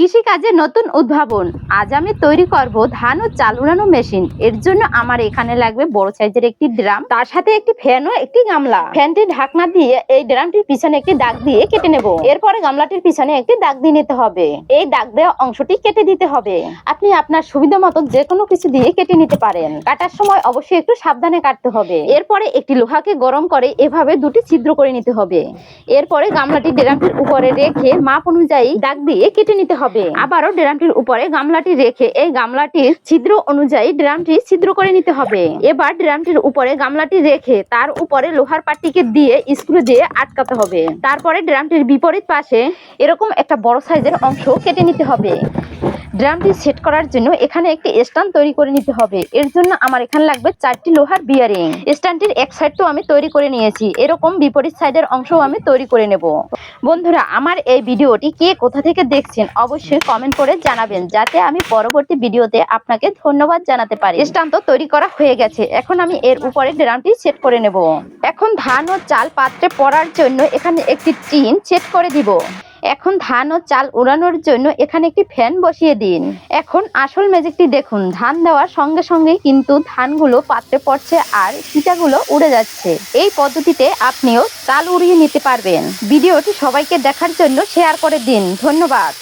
কৃষিকাজে নতুন উদ্ভাবন। আজ আমি তৈরি করব ধান ও চাল উড়ানো মেশিন। এর জন্য আমার এখানে লাগবে বড় সাইজের একটি ড্রাম, তার সাথে একটি ফ্যান ও একটি গামলা। ফ্যানটি ঢাকনা দিয়ে এই ড্রামটির পিছনে একটি দাগ দিয়ে কেটে নেব। এরপরে গামলাটির পিছনে একটি দাগ দিয়ে নিতে হবে। এই দাগ দেওয়া অংশটি কেটে দিতে হবে। আপনি আপনার সুবিধা মতো যে কোনো কিছু দিয়ে কেটে নিতে পারেন। কাটার সময় অবশ্যই একটু সাবধানে কাটতে হবে। এরপরে একটি লোহাকে গরম করে এভাবে দুটি ছিদ্র করে নিতে হবে। এরপরে গামলাটি ড্রামটির উপরে রেখে মাপ অনুযায়ী দাগ দিয়ে কেটে নিতে হবে। আবারও ড্রামটির উপরে গামলাটি রেখে এই গামলাটির ছিদ্র অনুযায়ী ড্রামটি ছিদ্র করে নিতে হবে। এবার ড্রামটির উপরে গামলাটি রেখে তার উপরে লোহার পাটিকে দিয়ে স্ক্রু দিয়ে আটকাতে হবে। তারপরে ড্রামটির বিপরীত পাশে এরকম একটা বড় সাইজের অংশ কেটে নিতে হবে। ড্রামটি সেট করার জন্য এখানে একটি স্ট্যান্ড তৈরি করে নিতে হবে। এর জন্য আমার এখানে লাগবে চারটি লোহার বিয়ারিং স্ট্যান্ডটির এক সাইড তো আমি তৈরি করে নিয়েছি। এরকম বিপরীত সাইডের অংশও আমি তৈরি করে নেব। বন্ধুরা, আমার এই ভিডিওটি কে কোথা থেকে দেখছেন অবশ্যই কমেন্ট করে জানাবেন, যাতে আমি পরবর্তী ভিডিওতে আপনাকে ধন্যবাদ জানাতে পারি। স্ট্যান্ড তো তৈরি করা হয়ে গেছে। এখন আমি এর উপরে ড্রামটি সেট করে নেব। এখন ধান ও চাল পাত্রে পড়ার জন্য এখানে একটি টিন সেট করে দিব। এখন ধান ও চাল উড়ানোর জন্য এখানে একটি ফ্যান বসিয়ে দিন। এখন আসল ম্যাজিকটি দেখুন। ধান দেওয়ার সঙ্গে সঙ্গে কিন্তু ধানগুলো পাত্রে পড়ছে আর সিটাগুলো উড়ে যাচ্ছে। এই পদ্ধতিতে আপনিও চাল উড়িয়ে নিতে পারবেন। ভিডিওটি সবাইকে দেখার জন্য শেয়ার করে দিন। ধন্যবাদ।